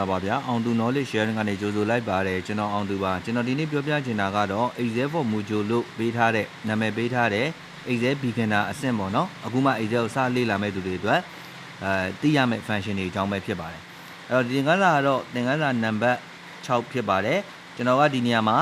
ပါပါဗျာအောင်သူ knowledge sharing ကနေကြိုဆိုလိုက်ပါတယ်ကျွန်တော်အောင်သူပါကျွန်တော်ဒီနေ့ပြောပြချင်တာကတော့ Excel for Mojo လို့ပေးထားတဲ့နာမည်ပေးထားတဲ့ Excel beginner အဆင့်ပေါ့နော်အခုမှ Excel ကိုစလေ့လာမဲ့သူတွေအတွက်အဲသိရမယ့် function တွေအကြောင်းပဲဖြစ်ပါတယ်အဲ့တော့ဒီသင်ခန်းစာကတော့သင်ခန်းစာနံပါတ်6ဖြစ်ပါတယ်ကျွန်တော်ကဒီနေရာမှာ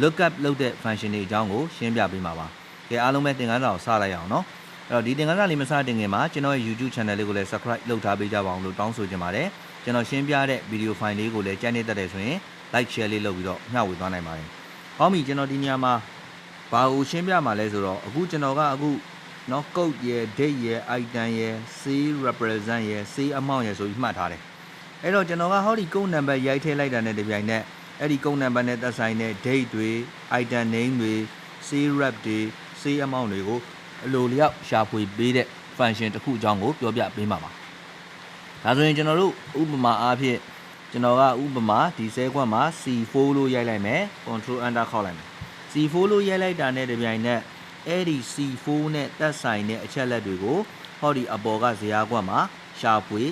lookup လုပ်တဲ့ function တွေအကြောင်းကိုရှင်းပြပေးမှာပါကဲအားလုံးပဲသင်ခန်းစာကိုစလိုက်အောင်နော်အဲ့တော့ဒီသင်ခန်းစာလေးမစတင်ခင်မှာကျွန်တော်ရဲ့ YouTube channel လေးကိုလည်း subscribe လုပ်ထားပေးကြပါအောင်လို့တောင်းဆိုချင်ပါတယ် ကျွန်တော်ရှင်းပြတဲ့ဗီဒီယိုဖိုင်လေးကိုလည်းကြိုက်နေတတ်တယ်ဆိုရင် like share လေးလုပ်ပြီးတော့မျှဝေသွားနိုင်ပါတယ်။ဟောမီကျွန်တော်ဒီနေရာမှာဘာကိုရှင်းပြမှာလဲဆိုတော့အခုကျွန်တော်ကအခုနော်ကုတ်ရယ် date ရယ် item ရယ် see represent ရယ် see amount ရယ်ဆိုပြီးမှတ်ထားတယ်။အဲ့တော့ကျွန်တော်ကဟောဒီကုတ်နံပါတ်ရိုက်ထည့်လိုက်တာနဲ့တပြိုင်နက်အဲ့ဒီကုတ်နံပါတ်နဲ့သက်ဆိုင်တဲ့ date တွေ item name တွေ see rep တွေ see amount တွေကိုအလိုလျောက်ရှာဖွေပေးတဲ့ function တစ်ခုအကြောင်းကိုပြောပြပေးမှာပါ။ ဒါဆိုရင်ကျွန်တော်တို့ဥပမာအားဖြင့်ကျွန်တော်ကဥပမာဒီဆဲခွက်မှာ C4 လို့ရိုက်လိုက်မယ် control enter ခောက်လိုက်မယ် C4 လို့ရိုက်လိုက်တာနဲ့တပြိုင်နက်အဲ့ဒီ C4 နဲ့တက်ဆိုင်တဲ့အချက်လက်တွေကိုဟောဒီအပေါ်ကဇယားခွက်မှာရှာဖွေ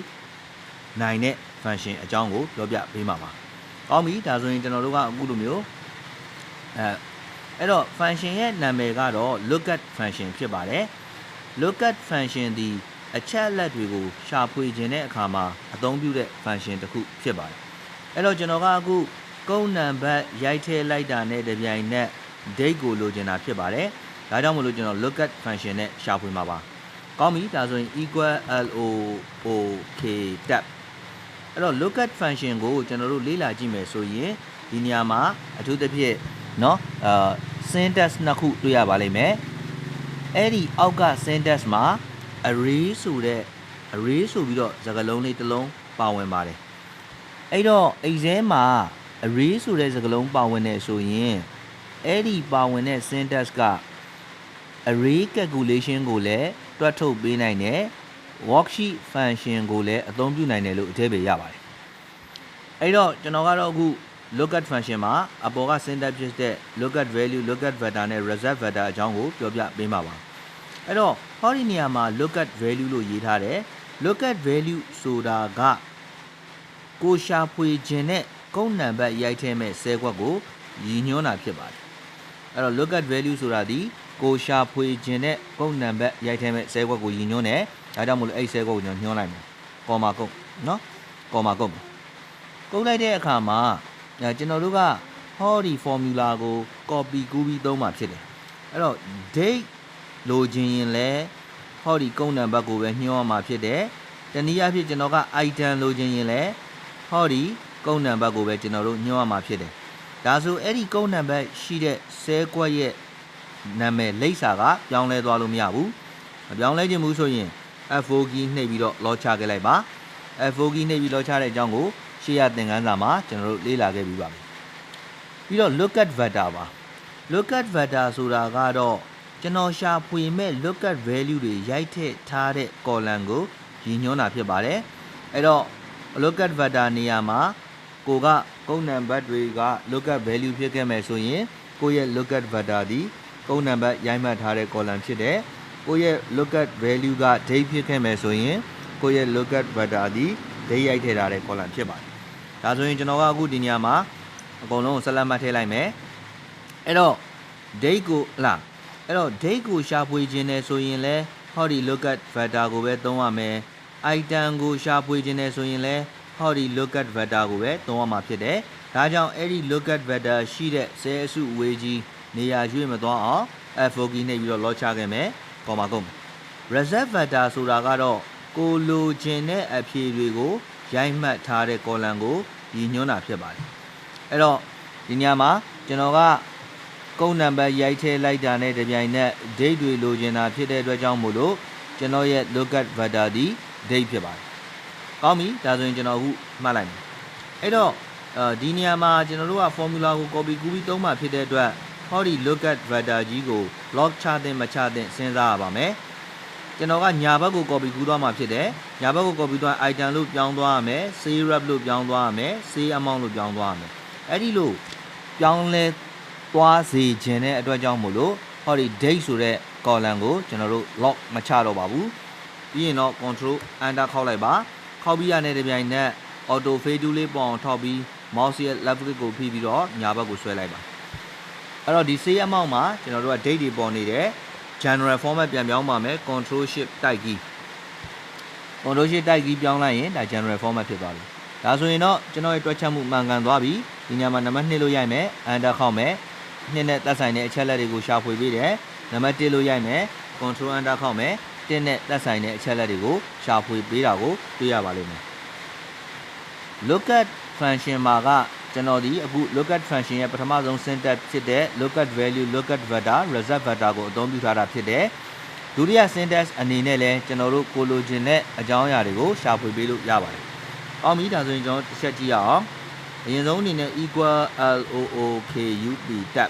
နိုင်တဲ့ function အကြောင်းကိုပြောပြပေးမှာပါ။ကောင်းပြီဒါဆိုရင်ကျွန်တော်တို့ကအခုလိုမျိုးအဲအဲ့တော့ function ရဲ့နာမည်ကတော့ lookat function ဖြစ်ပါတယ်။ lookat function ဒီ အချက်အလက်တွေကိုရှာဖွေခြင်းတဲ့အခါမှာအသုံးပြုတဲ့ function တစ်ခုဖြစ်ပါတယ်။အဲ့တော့ကျွန်တော်ကအခုကုန်းနံပါတ်ရိုက်ထည့်လိုက်တာနဲ့တပြိုင်နက် date ကိုလိုချင်တာဖြစ်ပါတယ်။ဒါကြောင့်မလို့ကျွန်တော် lookat function နဲ့ရှာဖွေမှာပါ။ကောင်းပြီဒါဆိုရင် equal look tab အဲ့တော့ lookat function ကိုကျွန်တော်တို့လေ့လာကြည့်မယ်ဆိုရင်ဒီနေရာမှာအထူးသဖြင့်เนาะအာ syntax နှစ်ခုတွေ့ရပါလိမ့်မယ်။အဲ့ဒီအောက်က syntax မှာ array ဆိုတဲ့ array ဆိုပြီးတော့စကားလုံးလေးတစ်လုံးပါဝင်ပါတယ်အဲ့တော့ exam မှာ array ဆိုတဲ့စကားလုံးပါဝင်နေဆိုရင်အဲ့ဒီပါဝင်တဲ့ syntax က array calculation ကိုလည်းတွက်ထုတ်ပေးနိုင်တယ် worksheet function ကိုလည်းအသုံးပြုနိုင်တယ်လို့အထည့်ပေးရပါတယ်အဲ့တော့ကျွန်တော်ကတော့အခု lookat function မှာအပေါ်က syntax ဖြစ်တဲ့ lookat value lookat vector နဲ့ result vector အကြောင်းကိုပြောပြပေးမှာပါ အဲ့တော့ဟောဒီနေရာမှာ lookat value လို့ရေးထားတယ် lookat value ဆိုတာကကိုရှာဖွေခြင်းနဲ့ကုန်းနံပါတ်ရိုက်ထဲမဲ့ဆဲခွက်ကိုရည်ညွှန်းတာဖြစ်ပါတယ်အဲ့တော့ lookat value ဆိုတာဒီကိုရှာဖွေခြင်းနဲ့ကုန်းနံပါတ်ရိုက်ထဲမဲ့ဆဲခွက်ကိုရည်ညွှန်းတယ်ဒါကြောင့်မို့လို့အဲ့ဆဲခွက်ကိုကျွန်တော်ညွှန်းလိုက်မယ်ကော်မာကုန်းနော်ကော်မာကုန်းကုန်းလိုက်တဲ့အခါမှာအဲကျွန်တော်တို့ကဟောဒီ formula ကို copy ကူးပြီးသုံးမှာဖြစ်တယ်အဲ့တော့ date လိုချင်ရင်လည်းဟောဒီကုန်းနံပါတ်ကိုပဲညှိုးရမှာဖြစ်တယ်။တနည်းအားဖြင့်ကျွန်တော်က item လိုချင်ရင်လည်းဟောဒီကုန်းနံပါတ်ကိုပဲကျွန်တော်တို့ညှိုးရမှာဖြစ်တယ်။ဒါဆိုအဲ့ဒီကုန်းနံပါတ်ရှိတဲ့ဆဲကွက်ရဲ့နာမည်လိပ်စာကပြောင်းလဲသွားလို့မရဘူး။မပြောင်းလဲခြင်းဘူးဆိုရင် F4 key နှိပ်ပြီးတော့လောချခဲ့လိုက်ပါ။ F4 key နှိပ်ပြီးလောချတဲ့အကြောင်းကိုရှေ့ရသင်ခန်းစာမှာကျွန်တော်တို့လေ့လာခဲ့ပြီးပါပြီ။ပြီးတော့ look at vector ပါ look at vector ဆိုတာကတော့ ကျွန်တော်ရှာဖွေမဲ့ lookat value တွေရိုက်ထည့်ထားတဲ့ column ကိုရည်ညွှန်းတာဖြစ်ပါတယ်အဲ့တော့ lookat vector နေရာမှာကိုကကုန်းနံပါတ်တွေက lookat value ဖြစ်ခဲ့မယ်ဆိုရင်ကိုရဲ့ lookat vector ဒီကုန်းနံပါတ်ရိုက်မှတ်ထားတဲ့ column ဖြစ်တယ်ကိုရဲ့ lookat value က date ဖြစ်ခဲ့မယ်ဆိုရင်ကိုရဲ့ lookat vector ဒီ date ရိုက်ထည့်ထားတဲ့ column ဖြစ်ပါတယ်ဒါဆိုရင်ကျွန်တော်ကအခုဒီနေရာမှာအကုန်လုံးဆက်လက်မှတ်ထည့်လိုက်မယ်အဲ့တော့ date ကိုလား အဲ့တော့ date ကိုရှာဖွေခြင်းနဲ့ဆိုရင်လဲဟောဒီ lookat vector ကိုပဲသုံးရမယ် item ကိုရှာဖွေခြင်းနဲ့ဆိုရင်လဲဟောဒီ lookat vector ကိုပဲသုံးရမှာဖြစ်တယ်ဒါကြောင့်အဲ့ဒီ lookat vector ရှိတဲ့ဆဲအစုအဝေးကြီးနေရာရွေ့မသွားအောင် F4 key နှိပ်ပြီးတော့ lock ချခဲ့မယ်ကော်မာကုန် reserve vector ဆိုတာကတော့ကိုလိုချင်တဲ့အဖြေတွေကိုရိုက်မှတ်ထားတဲ့ column ကိုရည်ညွှန်းတာဖြစ်ပါတယ်အဲ့တော့ဒီညမှာကျွန်တော်က ကုန်းနံပါတ်ရိုက်ထည့်လိုက်တာနဲ့တပြိုင်နက် date တွေလိုချင်တာဖြစ်တဲ့အတွက်ကြောင့်မို့လို့ကျွန်တော်ရဲ့ lookat vector ဒီ date ဖြစ်ပါတယ်။ကောင်းပြီဒါဆိုရင်ကျွန်တော်အခုမှတ်လိုက်မယ်။အဲ့တော့အဲဒီနေရာမှာကျွန်တော်တို့က formula ကို copy ကူးပြီးသုံးမှဖြစ်တဲ့အတွက်ဟောဒီ lookat vector ကြီးကို block ချတဲ့မချတဲ့စဉ်းစားရပါမယ်။ကျွန်တော်ကညာဘက်ကို copy ကူးသွားမှာဖြစ်တယ်။ညာဘက်ကို copy သွား item လို့ပြောင်းသွားရမယ်။ save rep လို့ပြောင်းသွားရမယ်။ save amount လို့ပြောင်းသွားရမယ်။အဲ့ဒီလိုပြောင်းလဲ သွားစေခြင်းတဲ့အတွက်ကြောင့်မို့လို့ဟောဒီ date ဆိုတဲ့ column ကိုကျွန်တော်တို့ lock မချတော့ပါဘူးပြီးရင်တော့ control enter ခောက်လိုက်ပါခောက်ပြီးရတဲ့တပြိုင်နက် auto fade to လေးပေါ်အောင်ထောက်ပြီး mouse ရဲ့ left click ကိုဖိပြီးတော့ညာဘက်ကိုဆွဲလိုက်ပါအဲ့တော့ဒီ save amount မှာကျွန်တော်တို့က date တွေပေါ်နေတယ် general format ပြန်ပြောင်းပါမယ် control shift တိုက်ကြီး control shift တိုက်ကြီးပြောင်းလိုက်ရင်ဒါ general format ဖြစ်သွားပြီဒါဆိုရင်တော့ကျွန်တော်ရဲ့တွက်ချက်မှုမှန်ကန်သွားပြီဒီညမှာနံပါတ်2လို့ရိုက်မယ် enter ခောက်မယ် နှစ်နဲ့သက်ဆိုင်တဲ့အချက်လက်တွေကိုရှာဖွေပေးတယ်နံပါတ်1လို့ရိုက်မယ် control enter ခောက်မယ်တင်းနဲ့သက်ဆိုင်တဲ့အချက်လက်တွေကိုရှာဖွေပေးတာကိုတွေ့ရပါလိမ့်မယ် look at function မှာကကျွန်တော်ဒီအခု look at function ရဲ့ပထမဆုံး syntax ဖြစ်တဲ့ look at value look at vector result vector ကိုအသုံးပြုထားတာဖြစ်တယ်ဒုတိယ syntax အနေနဲ့လည်းကျွန်တော်တို့ကိုလိုချင်တဲ့အကြောင်းအရာတွေကိုရှာဖွေပေးလို့ရပါတယ်။အော်မီဒါဆိုရင်ကျွန်တော်တစ်ချက်ကြည့်ရအောင်။ အရင်ဆုံးအနေနဲ့ equal look tab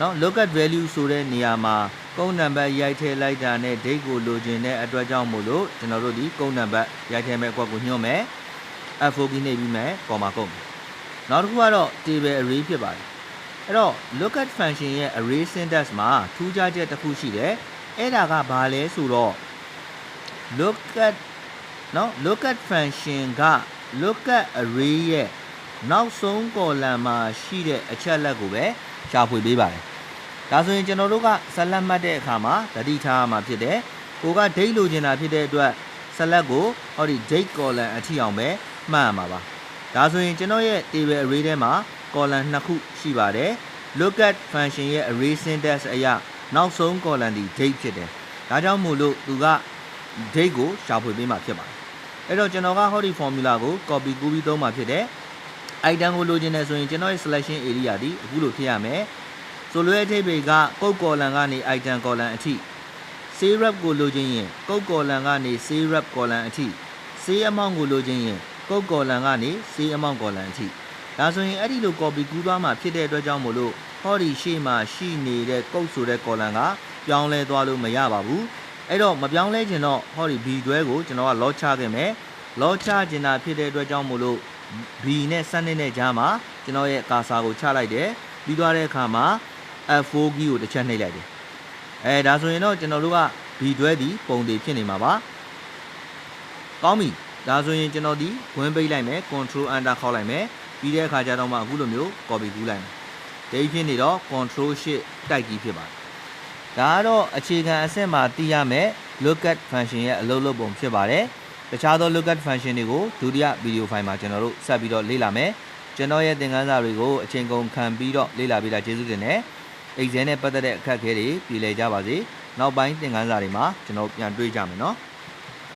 နော် look at value ဆိုတဲ့နေရာမှာကုန်းနံပါတ်ရိုက်ထည့်လိုက်တာနဲ့ date ကိုလိုချင်တဲ့အတွက်ကြောင့်မို့လို့ကျွန်တော်တို့ဒီကုန်းနံပါတ်ရိုက်ထည့်မဲ့အကွက်ကိုညွှန်မယ် F4 ကီးနှိပ်ပြီးမယ်ကော်မာကုန်းနောက်တစ်ခုကတော့ table array ဖြစ်ပါတယ်အဲ့တော့ look at function ရဲ့ array syntax မှာထူးခြားချက်တစ်ခုရှိတယ်အဲ့ဒါကဘာလဲဆိုတော့ look at နော် look at function က look at array ရဲ့ နောက်ဆုံး column မှာရှိတဲ့အချက်လက်ကိုပဲရှာဖွေပေးပါတယ်ဒါဆိုရင်ကျွန်တော်တို့ကဆက်လက်မှတ်တဲ့အခါမှာသတိထားရမှာဖြစ်တယ်ကိုက date လိုချင်တာဖြစ်တဲ့အတွက်ဆက်လက်ကိုဟောဒီ date column အထိအောင်ပဲမှတ်ရမှာပါဒါဆိုရင်ကျွန်တော်ရဲ့ table array ထဲမှာ column နှစ်ခုရှိပါတယ် look at function ရဲ့ array syntax အရနောက်ဆုံး column ဒီ date ဖြစ်တယ်ဒါကြောင့်မို့လို့သူက date ကိုရှာဖွေပေးမှာဖြစ်ပါတယ်အဲ့တော့ကျွန်တော်ကဟောဒီ formula ကို copy ကူးပြီးသုံးမှာဖြစ်တယ် item ကိုလိုချင်တယ်ဆိုရင်ကျွန်တော်ရဲ့ selection area ဒီအခုလိုဖြစ်ရမယ်ဆိုလိုတဲ့အထိပ္ပယ်ကကုတ် column ကနေ item column အထိ save rep ကိုလိုချင်ရင်ကုတ် column ကနေ save rep column အထိ save amount ကိုလိုချင်ရင်ကုတ် column ကနေ save amount column အထိဒါဆိုရင်အဲ့ဒီလို copy ကူးသွားမှာဖြစ်တဲ့အတွက်ကြောင့်မို့လို့ဟောဒီရှေ့မှာရှိနေတဲ့ကုတ်ဆိုတဲ့ column ကပြောင်းလဲသွားလို့မရပါဘူးအဲ့တော့မပြောင်းလဲခြင်းတော့ဟောဒီ B တွဲကိုကျွန်တော်က lock ချခဲ့မယ် lock ချခြင်းတာဖြစ်တဲ့အတွက်ကြောင့်မို့လို့ B နဲ့စနစ်နဲ့ကြားမှာကျွန်တော်ရဲ့ကာဆာကိုချလိုက်တယ်ပြီးသွားတဲ့အခါမှာ F4 ကီးကိုတစ်ချက်နှိပ်လိုက်တယ်အဲဒါဆိုရင်တော့ကျွန်တော်တို့က B တွဲဒီပုံတွေဖြစ်နေမှာပါကောင်းပြီဒါဆိုရင်ကျွန်တော်ဒီဝင်ပိတ်လိုက်မယ် control enter ခေါက်လိုက်မယ်ပြီးတဲ့အခါကျတော့မှအခုလိုမျိုး copy ကူးလိုက်မယ်ဒိတ်ဖြစ်နေတော့ control shift တိုက်ကြီးဖြစ်ပါတယ်ဒါကတော့အခြေခံအဆင့်မှာသိရမယ် look at function ရဲ့အလုပ်လုပ်ပုံဖြစ်ပါတယ် တခြားသော look at function တွေကိုဒုတိယဗီဒီယိုဖိုင်မှာကျွန်တော်တို့ဆက်ပြီးတော့လေ့လာမယ်ကျွန်တော်ရဲ့သင်ခန်းစာတွေကိုအချိန်ကုန်ခံပြီးတော့လေ့လာပေးတာကျေးဇူးတင်တယ် exam နဲ့ပတ်သက်တဲ့အခက်အခဲတွေပြည်လည်ကြပါစေနောက်ပိုင်းသင်ခန်းစာတွေမှာကျွန်တော်ပြန်တွေ့ကြမယ်နော်